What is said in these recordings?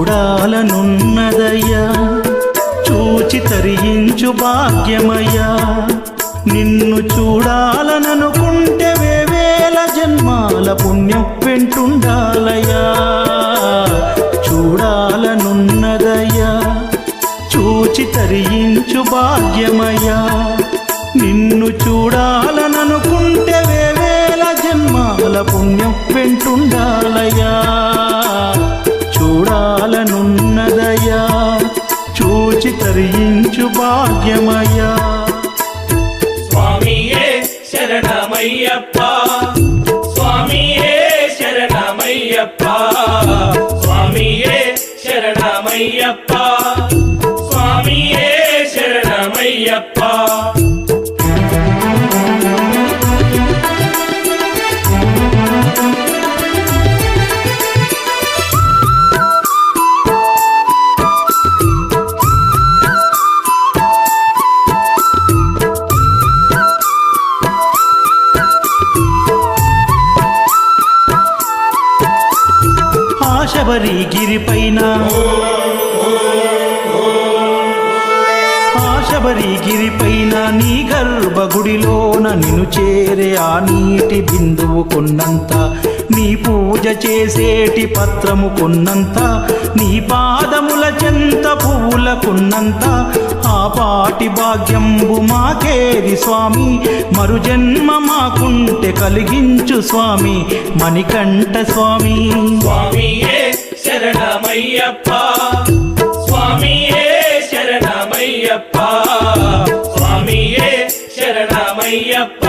చూడాలనున్నదయ్యా. చూచి తరించు భాగ్యమయ్యా. నిన్ను చూడాలననుకుంటే వేవేల జన్మాల పుణ్యం వెంటుండాలయ్యా. చూడాలనున్నదయ్యా. చూచి తరించు భాగ్యమయ్యా. నిన్ను చూడాలననుకుంటే వేవేల జన్మాల పుణ్యం వెంటుండాలయ్యా. చాలనున్నదయా చూచి తరించు భాగ్యమయ్యా. స్వామియే శరణమయ్యప్ప స్వామియే శరణమయ్యప్ప స్వామియే శరణమయ్యప్ప స్వామియే శరణమయ్యప్ప. ఆశబరి గిరిపైన. ఆశబరి గిరిపైన నీ గర్భగుడిలోన నిన్ను చేరే ఆ నీటి బిందువు కొన్నంత నీ పూజ చేసేటి పత్రము కొన్నంత నీ పాదముల చెంత పువ్వుల కొన్నంత ఆ పాటి భాగ్యంబు మాకేది స్వామి? మరు జన్మ మాకుంటే కలిగించు స్వామి మణికంఠ స్వామి. స్వామి శరణమయ్యప్ప స్వామియే శరణమయ్యప్ప. స్వామియే శరణమయ్యప్ప.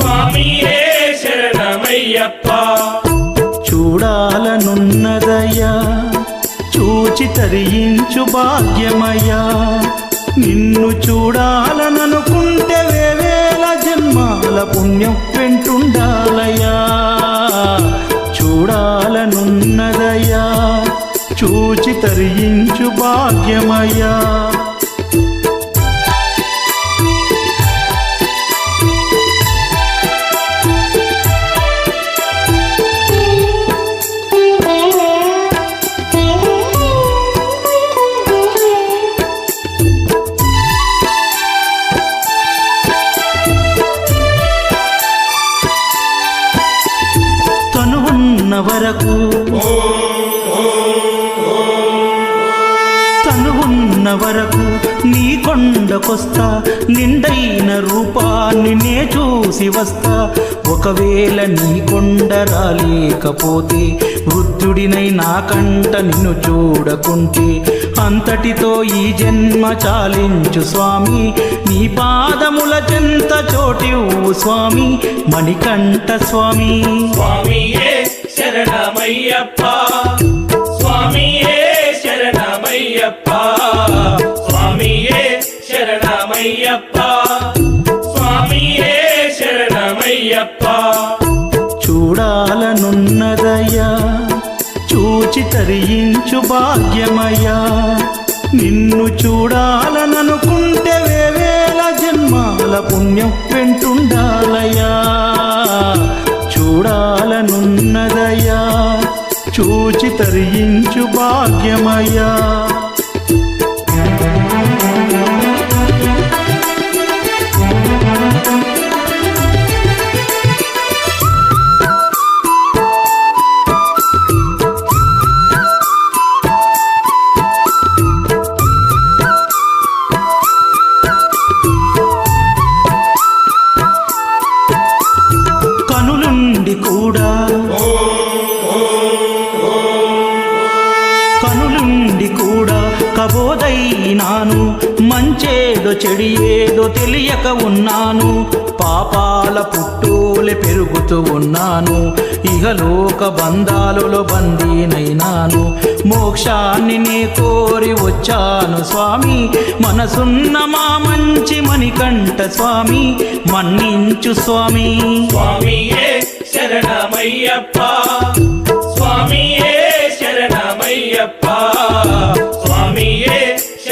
స్వామియే శరణమయ్యప్ప. చూడాలనున్నదయ్యా చూచి తరించు భాగ్యమయ్యా. నిన్ను చూడాలననుకుంటే వేవేల జన్మాల పుణ్యం వెంటుండాలయ్యా. చూడాలనున్నదయ్యా చూచి తరించు భాగ్యమయ్యా. వరకు వరకు నీ కొండకొస్తా నిండైన రూపాన్ని నే చూసి వస్తా. ఒకవేళ నీ కొండ రాలేకపోతే వృద్ధుడినై నాకంట నిన్ను చూడకుంటే. అంతటితో ఈ జన్మ చాలించు స్వామి నీ పాదముల చెంత చోటివ్వు స్వామి మణికంఠ స్వామి. స్వామి శరణమయ్యప్ప శరణమయ్యప్ప స్వామియే శరణమయ్యప్ప. స్వామియే శరణమయ్యప్ప. చూడాలనున్నదయ్యా చూచి తరించు భాగ్యమయ్యా. నిన్ను చూడాలననుకుంటే వేవేల జన్మాల పుణ్యం వెంటుండాలయ్యా. చూడాలనున్నదయ్యా చూచి తరించు భాగ్యమయ్యా. కనులుండి కూడా. కనులుండి కూడా కబోదైనాను. చెడి ఏదో తెలియక ఉన్నాను. పాపాల పుట్టూలే పెరుగుతూ ఉన్నాను. ఇహలోక బంధాలలో బందీనైనాను. మోక్షాన్ని నే కోరి వచ్చాను స్వామి. మనసున్న మా మంచి మణికంఠ స్వామి. మన్నించు స్వామి. స్వామియే శరణమయ్యప్ప. స్వామియే శరణమయ్యప్ప. స్వామియే